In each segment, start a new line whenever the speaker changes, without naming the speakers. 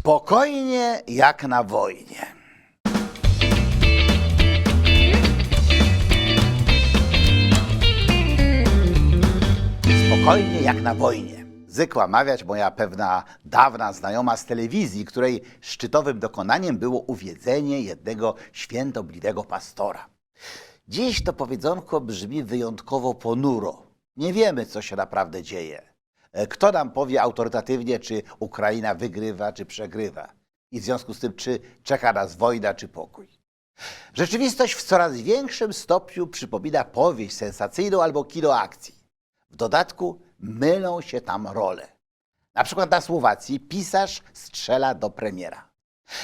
Spokojnie jak na wojnie. Spokojnie jak na wojnie. Zwykła mawiać moja pewna dawna znajoma z telewizji, której szczytowym dokonaniem było uwiedzenie jednego świętobliwego pastora. Dziś to powiedzonko brzmi wyjątkowo ponuro. Nie wiemy, co się naprawdę dzieje. E, Kto nam powie autorytatywnie, czy Ukraina wygrywa, czy przegrywa? I w związku z tym, czy czeka nas wojna, czy pokój? Rzeczywistość w coraz większym stopniu przypomina powieść sensacyjną albo kino akcji. W dodatku mylą się tam role. Na przykład na Słowacji pisarz strzela do premiera.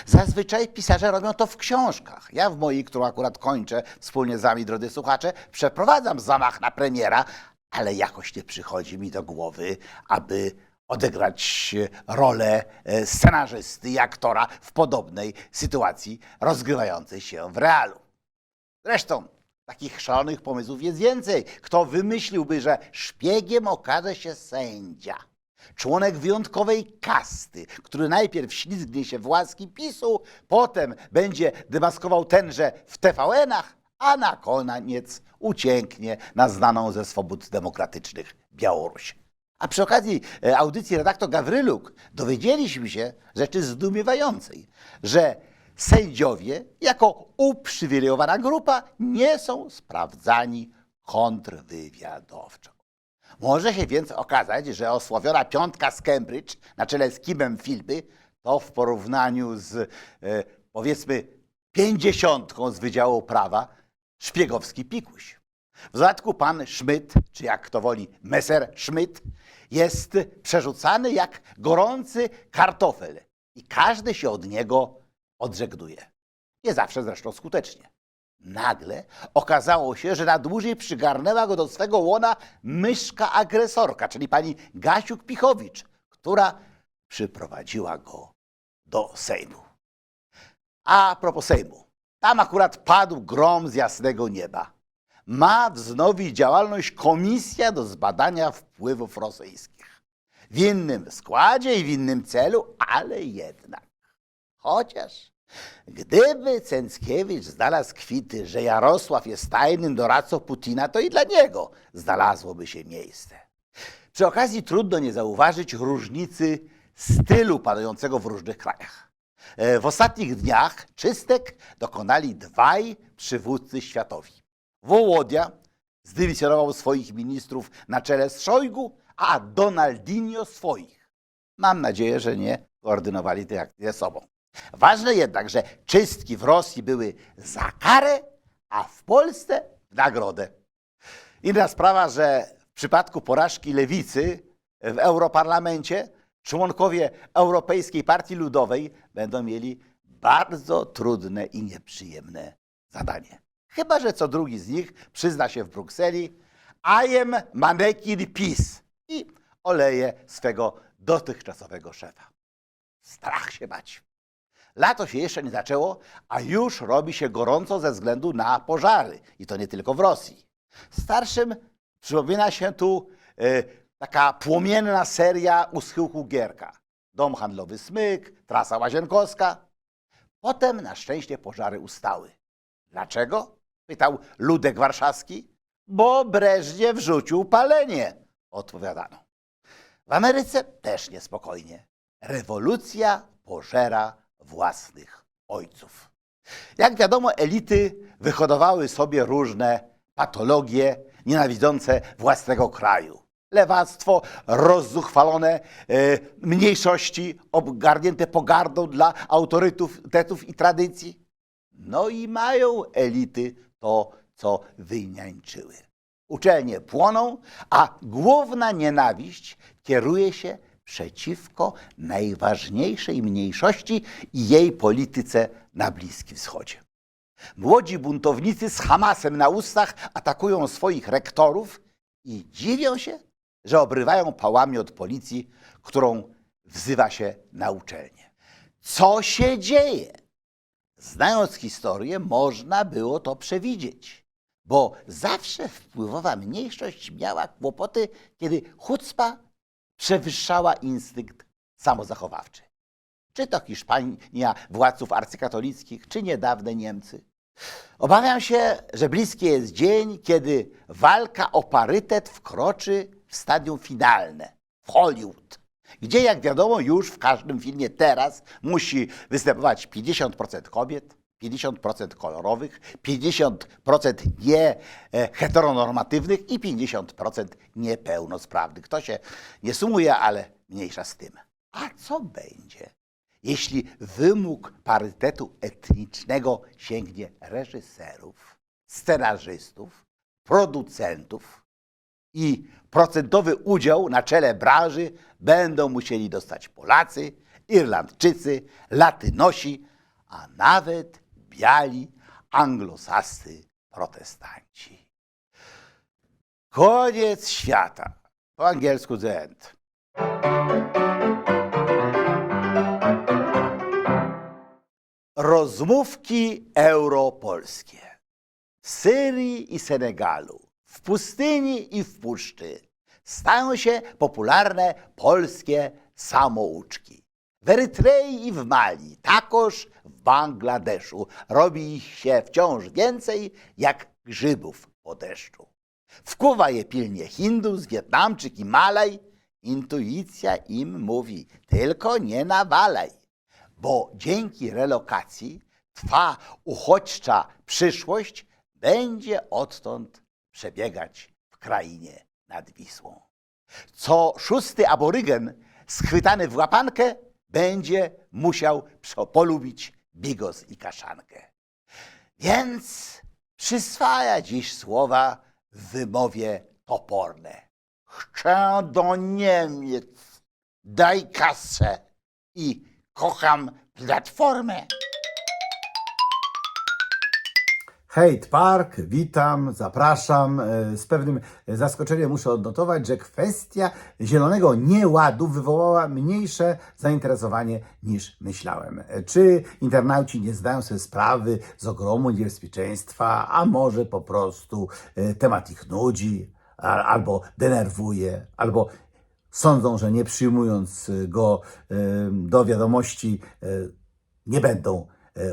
Zazwyczaj pisarze robią to w książkach. Ja w mojej, którą akurat kończę wspólnie z wami, drodzy słuchacze, przeprowadzam zamach na premiera, ale jakoś nie przychodzi mi do głowy, aby odegrać rolę e, scenarzysty i aktora w podobnej sytuacji rozgrywającej się w realu. Zresztą takich szalonych pomysłów jest więcej. Kto wymyśliłby, że szpiegiem okaże się sędzia? Członek wyjątkowej kasty, który najpierw ślizgnie się w łaski PiSu, potem będzie demaskował tenże w TVN-ach, a na koniec ucieknie na znaną ze swobód demokratycznych Białoruś. A przy okazji e, audycji redaktor Gawryluk dowiedzieliśmy się rzeczy zdumiewającej, że sędziowie jako uprzywilejowana grupa nie są sprawdzani kontrwywiadowczo. Może się więc okazać, że osławiona piątka z Cambridge na czele z Kimem Philby to w porównaniu z e, powiedzmy pięćdziesiątką z Wydziału Prawa szpiegowski pikuś. W dodatku pan Schmidt, czy jak to woli Messer Schmidt, jest przerzucany jak gorący kartofel i każdy się od niego odżegnuje. Nie zawsze zresztą skutecznie. Nagle okazało się, że na dłużej przygarnęła go do swego łona myszka agresorka, czyli pani Gasiuk-Pichowicz, która przyprowadziła go do Sejmu. A propos Sejmu, tam akurat padł grom z jasnego nieba. Ma wznowić działalność Komisja do zbadania wpływów rosyjskich. W innym składzie i w innym celu, ale jednak. Chociaż gdyby Cęckiewicz znalazł kwity, że Jarosław jest tajnym doradcą Putina, to i dla niego znalazłoby się miejsce. Przy okazji trudno nie zauważyć różnicy stylu panującego w różnych krajach. E, W ostatnich dniach czystek dokonali dwaj przywódcy światowi. Wołodia zdymisjonował swoich ministrów na czele z Szojgu, a Donaldinho swoich. Mam nadzieję, że nie koordynowali tej akcji ze sobą. Ważne jednak, że czystki w Rosji były za karę, a w Polsce w nagrodę. Inna sprawa, że w przypadku porażki lewicy w Europarlamencie członkowie Europejskiej Partii Ludowej będą mieli bardzo trudne i nieprzyjemne zadanie. Chyba, że co drugi z nich przyzna się w Brukseli I am mannequin peace i oleje swego dotychczasowego szefa. Strach się bać. Lato się jeszcze nie zaczęło, a już robi się gorąco ze względu na pożary. I to nie tylko w Rosji. Starszym przypomina się tu e, taka płomienna seria u schyłku Gierka. Dom handlowy Smyk, trasa łazienkowska. Potem na szczęście pożary ustały. Dlaczego? Pytał Ludek Warszawski. Bo Breżniew wrzucił palenie, odpowiadano. W Ameryce też niespokojnie. Rewolucja pożera własnych ojców. Jak wiadomo, elity wyhodowały sobie różne patologie nienawidzące własnego kraju. Lewactwo, rozzuchwalone e, mniejszości obgarnięte pogardą dla autorytetów i tradycji. No i mają elity to, co wyniańczyły. Uczelnie płoną, a główna nienawiść kieruje się przeciwko najważniejszej mniejszości i jej polityce na Bliskim Wschodzie. Młodzi buntownicy z Hamasem na ustach atakują swoich rektorów i dziwią się, że obrywają pałami od policji, którą wzywa się na uczelnię. Co się dzieje? Znając historię, można było to przewidzieć, bo zawsze wpływowa mniejszość miała kłopoty, kiedy chucpa przewyższała instynkt samozachowawczy. Czy to Hiszpania władców arcykatolickich, czy niedawne Niemcy. Obawiam się, że bliski jest dzień, kiedy walka o parytet wkroczy w stadium finalne w Hollywood, gdzie, jak wiadomo, już w każdym filmie teraz musi występować 50% kobiet, 50% kolorowych, 50% nie e, i 50% niepełnosprawnych. To się nie sumuje, ale mniejsza z tym. A co będzie, jeśli wymóg parytetu etnicznego sięgnie reżyserów, scenarzystów, producentów i procentowy udział na czele branży będą musieli dostać Polacy, Irlandczycy, Latynosi, a nawet biali anglosascy protestanci. Koniec świata. Po angielsku the end. Rozmówki europolskie. Syrii i Senegalu, w pustyni i w puszczy stają się popularne polskie samouczki. W Erytrei i w Mali, takoż w Bangladeszu robi ich się wciąż więcej jak grzybów po deszczu. Wkuwa je pilnie Hindus, Wietnamczyk i Malaj. Intuicja im mówi, tylko nie nawalaj bo dzięki relokacji twa uchodźcza przyszłość będzie odtąd przebiegać w krainie nad Wisłą. Co szósty aborygen schwytany w łapankę będzie musiał polubić bigos i kaszankę. Więc przyswaja dziś słowa w wymowie toporne. Chcę do Niemiec, daj kasę i kocham platformę.
Hejt Park, witam, zapraszam. E, Z pewnym zaskoczeniem muszę odnotować, że kwestia zielonego nieładu wywołała mniejsze zainteresowanie niż myślałem. E, Czy internauci nie zdają sobie sprawy z ogromu niebezpieczeństwa, a może po prostu e, temat ich nudzi, albo denerwuje, albo sądzą, że nie przyjmując go do wiadomości, nie będą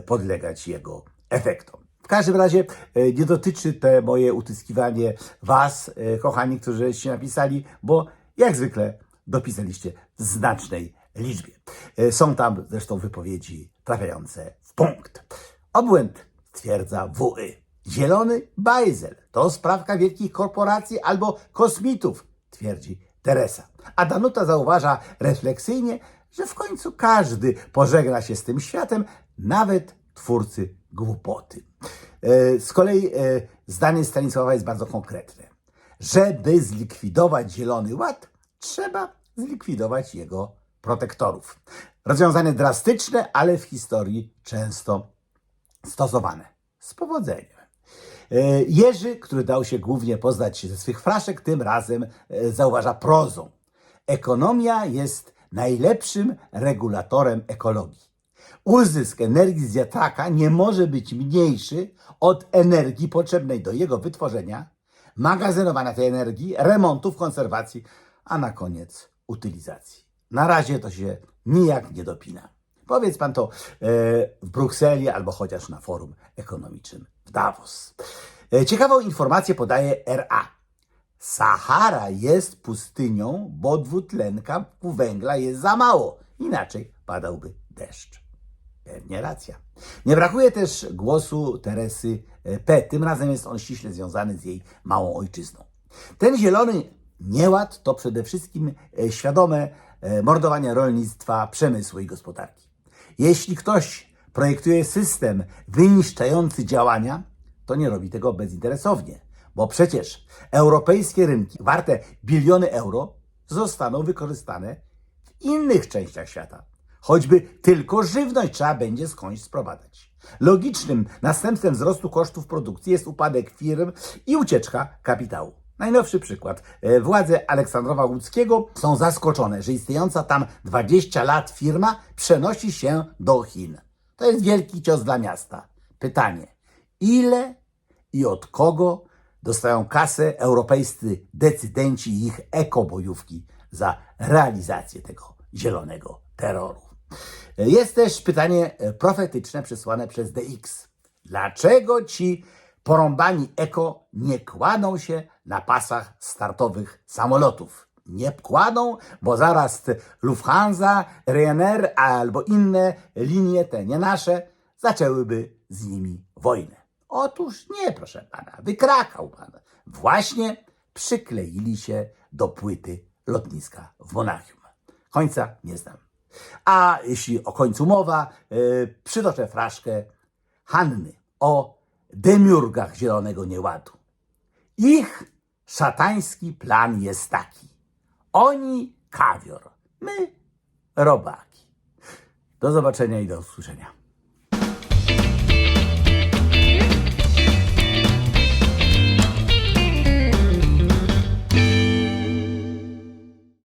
podlegać jego efektom. W każdym razie e, nie dotyczy te moje utyskiwanie Was, e, kochani, którzy się napisali, bo jak zwykle dopisaliście w znacznej liczbie. E, Są tam zresztą wypowiedzi trafiające w punkt. Obłęd, stwierdza WY. Zielony bajzel to sprawka wielkich korporacji albo kosmitów, twierdzi Teresa. A Danuta zauważa refleksyjnie, że w końcu każdy pożegna się z tym światem, nawet twórcy głupoty. E, Z kolei e, zdanie Stanisława jest bardzo konkretne. Żeby zlikwidować Zielony Ład, trzeba zlikwidować jego protektorów. Rozwiązanie drastyczne, ale w historii często stosowane. Z powodzeniem. E, Jerzy, który dał się głównie poznać ze swych fraszek, tym razem zauważa prozą. Ekonomia jest najlepszym regulatorem ekologii. Uzysk energii z wiatraka nie może być mniejszy od energii potrzebnej do jego wytworzenia, magazynowania tej energii, remontów, konserwacji, a na koniec utylizacji. Na razie to się nijak nie dopina. Powiedz pan to e, w Brukseli albo chociaż na forum ekonomicznym w Davos. E, ciekawą informację podaje RA. Sahara jest pustynią, bo dwutlenka węgla jest za mało. Inaczej padałby deszcz. Pewnie racja. Nie brakuje też głosu Teresy e, P. Tym razem jest on ściśle związany z jej małą ojczyzną. Ten zielony nieład to przede wszystkim e, świadome e, mordowanie rolnictwa, przemysłu i gospodarki. Jeśli ktoś projektuje system wyniszczający działania, to nie robi tego bezinteresownie, bo przecież europejskie rynki warte biliony euro zostaną wykorzystane w innych częściach świata. Choćby tylko żywność trzeba będzie skądś sprowadzać. Logicznym następstwem wzrostu kosztów produkcji jest upadek firm i ucieczka kapitału. Najnowszy przykład. E, Władze Aleksandrowa Łódzkiego są zaskoczone, że istniejąca tam 20 lat firma przenosi się do Chin. To jest wielki cios dla miasta. Pytanie, ile i od kogo dostają kasę europejscy decydenci i ich ekobojówki za realizację tego zielonego terroru. Jest też pytanie e, profetyczne przesłane przez DX. Dlaczego ci porąbani eko nie kładą się na pasach startowych samolotów? Nie kładą, bo zaraz Lufthansa, Ryanair albo inne linie, te nie nasze, zaczęłyby z nimi wojnę. Otóż nie, proszę pana, wykrakał pan. Właśnie przykleili się do płyty lotniska w Monachium. Końca nie znam. A jeśli o końcu mowa, yy, przytoczę fraszkę Hanny o demiurgach Zielonego Nieładu. Ich szatański plan jest taki. Oni kawior, my robaki. Do zobaczenia i do usłyszenia.